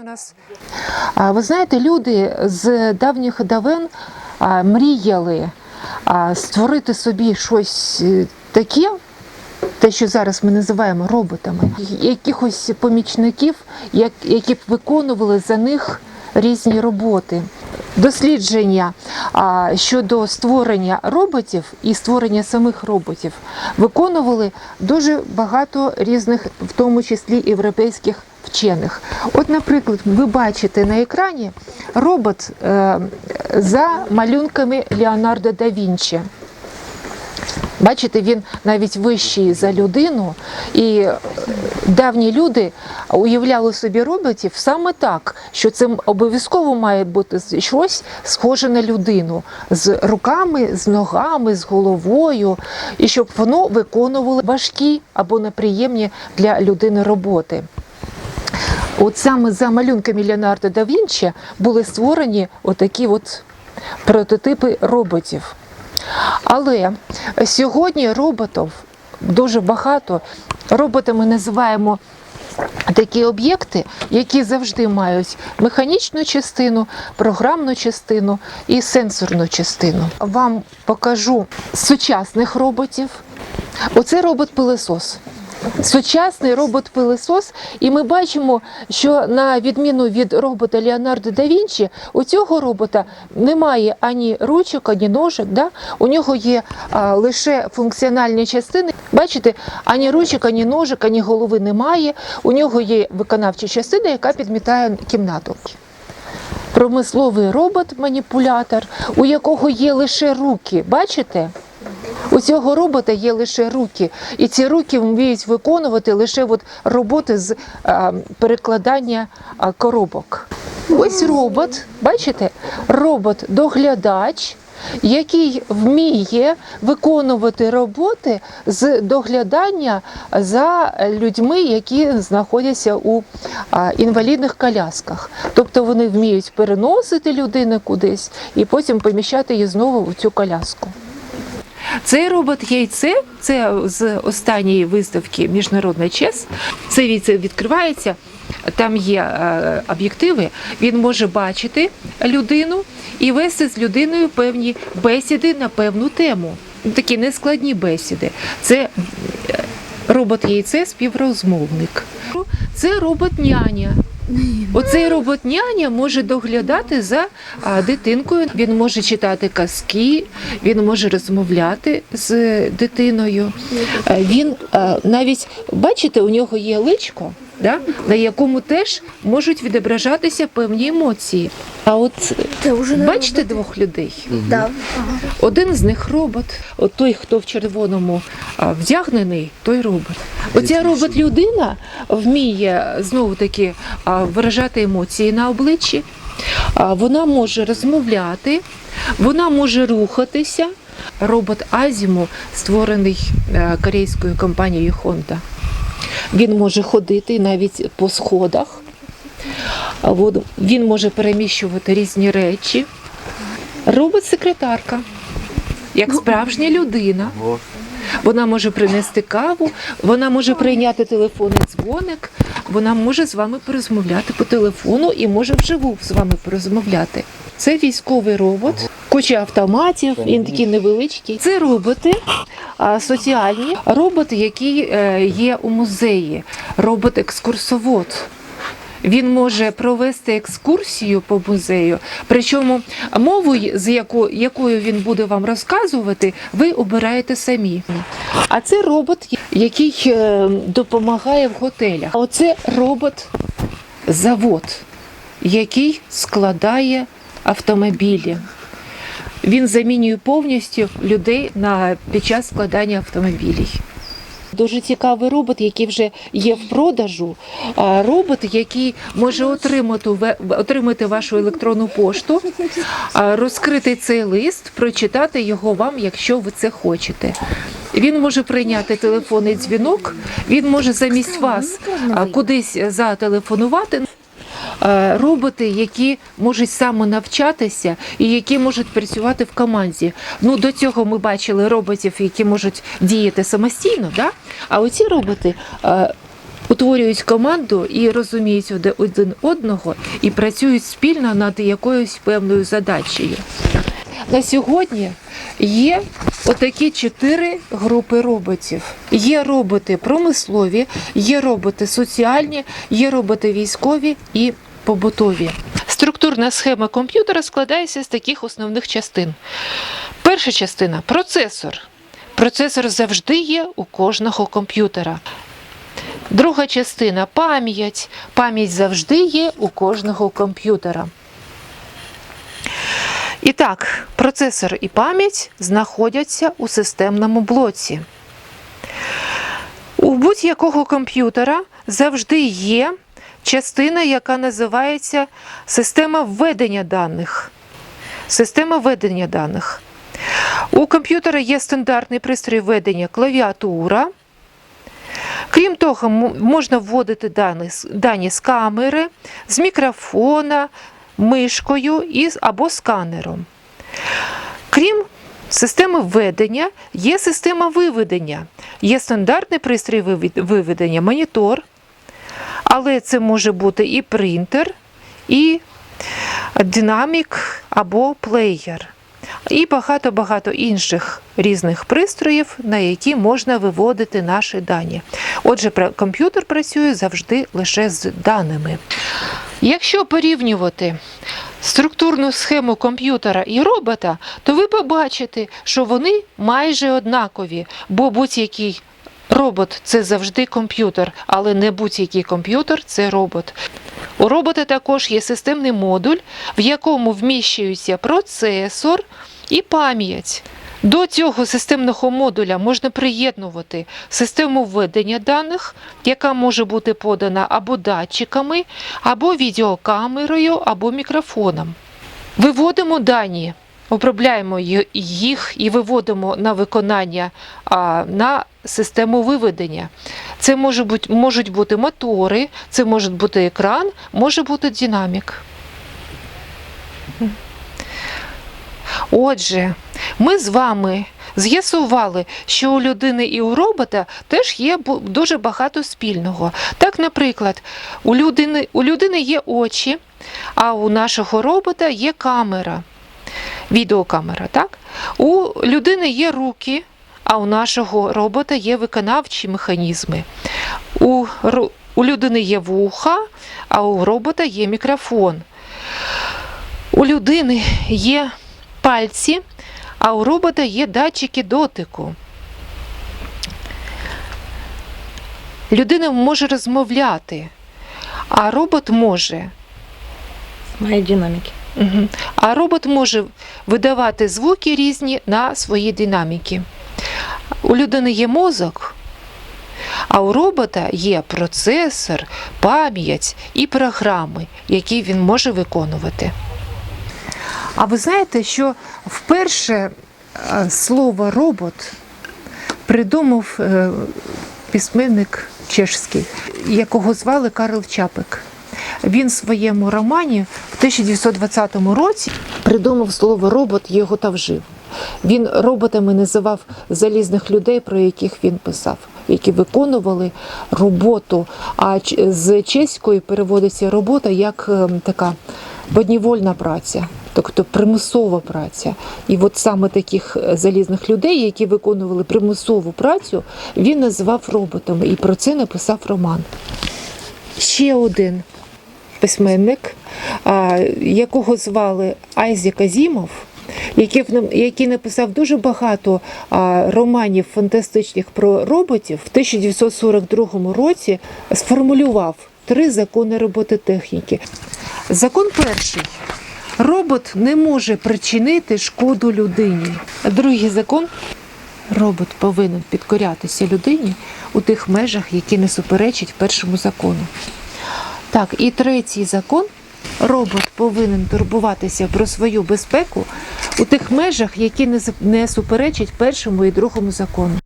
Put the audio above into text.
У нас ви знаєте, люди з давніх давен мріяли створити собі щось е, таке, те, що зараз ми називаємо роботами, якихось помічників, які б виконували за них різні роботи. Дослідження щодо створення роботів і створення самих роботів виконували дуже багато різних, в тому числі європейських вчених. От, наприклад, ви бачите на екрані робот е, за малюнками Леонардо да Вінчі. Бачите, він навіть вищий за людину, і давні люди уявляли собі роботів саме так, що це обов'язково має бути щось схоже на людину з руками, з ногами, з головою, і щоб воно виконувало важкі або неприємні для людини роботи. От саме за малюнками Леонардо да Вінчі були створені отакі от прототипи роботів. Але сьогодні роботів дуже багато. Роботами називаємо такі об'єкти, які завжди мають механічну частину, програмну частину і сенсорну частину. Вам покажу сучасних роботів. Оце робот-пилесос. Сучасний робот-пилесос, і ми бачимо, що на відміну від робота Леонардо да Вінчі, у цього робота немає ані ручок, ані ножок. Да? У нього є а, лише функціональні частини. Бачите, ані ручок, ані ножок, ані голови немає. У нього є виконавча частина, яка підмітає кімнату. Промисловий робот-маніпулятор, у якого є лише руки. Бачите? У цього робота є лише руки, і ці руки вміють виконувати лише от роботи з а, перекладання а, коробок. Ось робот, бачите, робот-доглядач, який вміє виконувати роботи з доглядання за людьми, які знаходяться у а, інвалідних колясках. Тобто вони вміють переносити людину кудись і потім поміщати її знову в цю коляску. Цей робот яйце, це з останньої виставки Міжнародна ЧЕС. Це яйце відкривається, там є е, об'єктиви. Він може бачити людину і вести з людиною певні бесіди на певну тему. Такі нескладні бесіди. Це е, робот яйце співрозмовник. Це робот няня. Оцей робот няня може доглядати за дитинкою. Він може читати казки, він може розмовляти з дитиною. Е, Він е, навіть бачите, у нього є личко, да, на якому теж можуть відображатися певні емоції. А от Це вже не бачите двох людей? Да. Один з них робот. От той, хто в червоному а, вдягнений, той робот. Оця робот-людина вміє знову таки а, виражати емоції на обличчі. А, Вона може розмовляти, вона може рухатися. Робот Азіму створений е, корейською компанією Honda. Він може ходити навіть по сходах. Він може переміщувати різні речі. Робот-секретарка, як справжня людина. Вона може принести каву, вона може прийняти телефонний дзвоник, вона може з вами порозмовляти по телефону і може вживу з вами порозмовляти. Це військовий робот, куча автоматів, він такий невеличкий. Це роботи соціальні, роботи, які е, є у музеї, робот-екскурсовод. Він може провести екскурсію по музею, причому мову, з яко- якою він буде вам розказувати, ви обираєте самі. А це робот, який е, допомагає в готелях. А оце робот-завод, який складає автомобілі. Він замінює повністю людей на під час складання автомобілів. Дуже цікавий робот, який вже є в продажу. Робот, який може отримати, отримати вашу електронну пошту, розкрити цей лист, прочитати його вам, якщо ви це хочете. Він може прийняти телефонний дзвінок, він може замість вас кудись зателефонувати. Е, Роботи, які можуть самонавчатися і які можуть працювати в команді. Ну до цього ми бачили роботів, які можуть діяти самостійно, да? а оці роботи. е, утворюють команду і розуміють один одного і працюють спільно над якоюсь певною задачею. На сьогодні є отакі чотири групи роботів. Є роботи промислові, є роботи соціальні, є роботи військові і побутові. Структурна схема комп'ютера складається з таких основних частин. Перша частина процесор. Процесор завжди є у кожного комп'ютера. Друга частина пам'ять. Пам'ять завжди є у кожного комп'ютера. І так, процесор і пам'ять знаходяться у системному блоці. У будь-якого комп'ютера завжди є частина, яка називається система введення даних. Система введення даних. У комп'ютера є стандартний пристрій введення клавіатура. Крім того, можна вводити дані, дані з камери, з мікрофона, мишкою і, або сканером. Крім системи введення, є система виведення. Є стандартний пристрій виведення, монітор, але це може бути і принтер, і динамік або плеєр. І багато-багато інших різних пристроїв, на які можна виводити наші дані. Отже, комп'ютер працює завжди лише з даними. Якщо порівнювати структурну схему комп'ютера і робота, то ви побачите, що вони майже однакові, бо будь-який робот це завжди комп'ютер, але не будь-який комп'ютер це робот. У робота також є системний модуль, в якому вміщується процесор і пам'ять. До цього системного модуля можна приєднувати систему введення даних, яка може бути подана або датчиками, або відеокамерою, або мікрофоном. Виводимо дані, обробляємо їх і виводимо на виконання на систему виведення. Це може бути, можуть бути мотори, це може бути екран, може бути динамік. Отже, ми з вами з'ясували, що у людини і у робота теж є дуже багато спільного. Так, наприклад, у людини, у людини є очі, а у нашого робота є камера, відеокамера. Так? У людини є руки, а у нашого робота є виконавчі механізми. У, у людини є вуха, а у робота є мікрофон. У людини є пальці, а у робота є датчики дотику. Людина може розмовляти, а робот може. Має динаміки. Мгм. А робот може видавати звуки різні на свої динаміки. У людини є мозок, а у робота є процесор, пам'ять і програми, які він може виконувати. А ви знаєте, що вперше е, слово робот придумав е, письменник чешський, якого звали Карл Чапик. Він в своєму романі в 1920 році придумав слово робот його та вжив. Він роботами називав залізних людей, про яких він писав, які виконували роботу. А з чеської переводиться робота як ем, така поднівольна праця, тобто примусова праця. І от саме таких е, залізних людей, які виконували примусову працю, він називав роботами і про це написав роман. Ще один письменник, якого звали Айзек Азімов, який написав дуже багато романів фантастичних про роботів, в 1942 році сформулював три закони робототехніки. Закон перший. Робот не може причинити шкоду людині. Другий закон робот повинен підкорятися людині у тих межах, які не суперечать першому закону. Так, і третій закон. Робот повинен турбуватися про свою безпеку у тих межах, які не суперечать першому і другому закону.